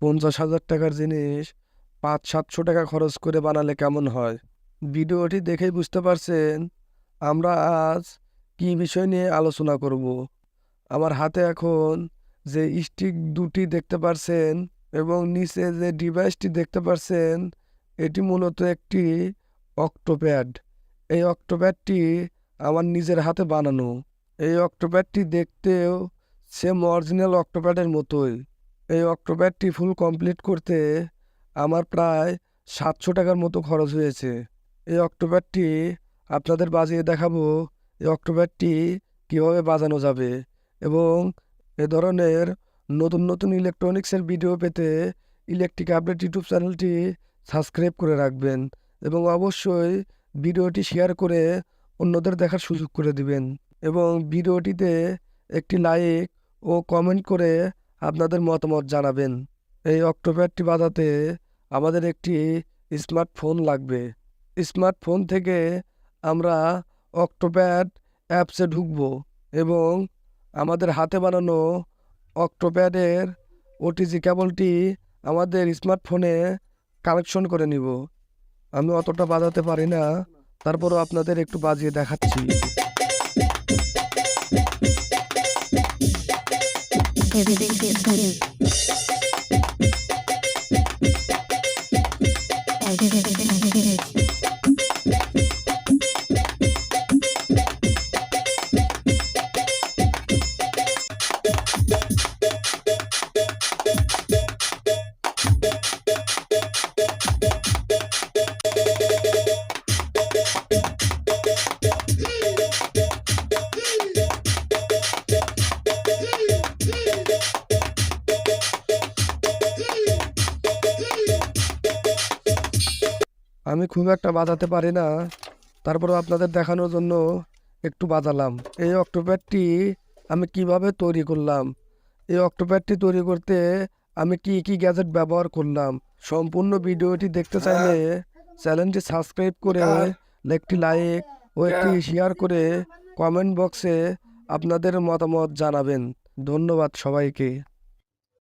পঞ্চাশ হাজার টাকার জিনিস পাঁচ, সাতশো টাকা খরচ করে বানালে কেমন হয়? ভিডিওটি দেখেই বুঝতে পারছেন আমরা আজ কী বিষয় নিয়ে আলোচনা করব। আমার হাতে এখন যে স্টিক দুটি দেখতে পারছেন এবং নিচে যে ডিভাইসটি দেখতে পারছেন, এটি মূলত একটি অক্টোপ্যাড। এই অক্টোপ্যাডটি আমার নিজের হাতে বানানো। এই অক্টোপ্যাডটি দেখতেও সেম অরিজিনাল অক্টোপ্যাডের মতোই। এই অক্টোপ্যাডটি ফুল কমপ্লিট করতে আমার প্রায় সাতশো টাকার মতো খরচ হয়েছে। এই অক্টোপ্যাডটি আপনাদের বাজিয়ে দেখাবো এই অক্টোপ্যাডটি কীভাবে বাজানো যাবে এবং এ ধরনের নতুন নতুন ইলেকট্রনিক্সের ভিডিও পেতে ইলেকট্রিক আপডেট ইউটিউব চ্যানেলটি সাবস্ক্রাইব করে রাখবেন এবং অবশ্যই ভিডিওটি শেয়ার করে অন্যদের দেখার সুযোগ করে দিবেন এবং ভিডিওটিতে একটি লাইক ও কমেন্ট করে আপনাদের মতামত জানাবেন। এই অক্টোপ্যাডটি বাজাতে আমাদের একটি স্মার্টফোন লাগবে। স্মার্টফোন থেকে আমরা অক্টোপ্যাড অ্যাপসে ঢুকব এবং আমাদের হাতে বানানো অক্টোপ্যাডের ওটিজি কেবলটি আমাদের স্মার্টফোনে কানেকশন করে নিব। আমি অতটা বাজাতে পারি না, তারপরও আপনাদের একটু বাজিয়ে দেখাচ্ছি। you আমি খুব একটা বাজাতে পারি না। তারপরও আপনাদের দেখানোর জন্য একটু বাজালাম। এই অক্টোপ্যাডটি আমি কীভাবে তৈরি করলাম? এই অক্টোপ্যাডটি তৈরি করতে আমি কি কি গ্যাজেট ব্যবহার করলাম? সম্পূর্ণ ভিডিওটি দেখতে চাইলে চ্যানেলটি সাবস্ক্রাইব করে একটি লাইক ও একটি শেয়ার করে কমেন্ট বক্সে আপনাদের মতামত জানাবেন। ধন্যবাদ সবাইকে।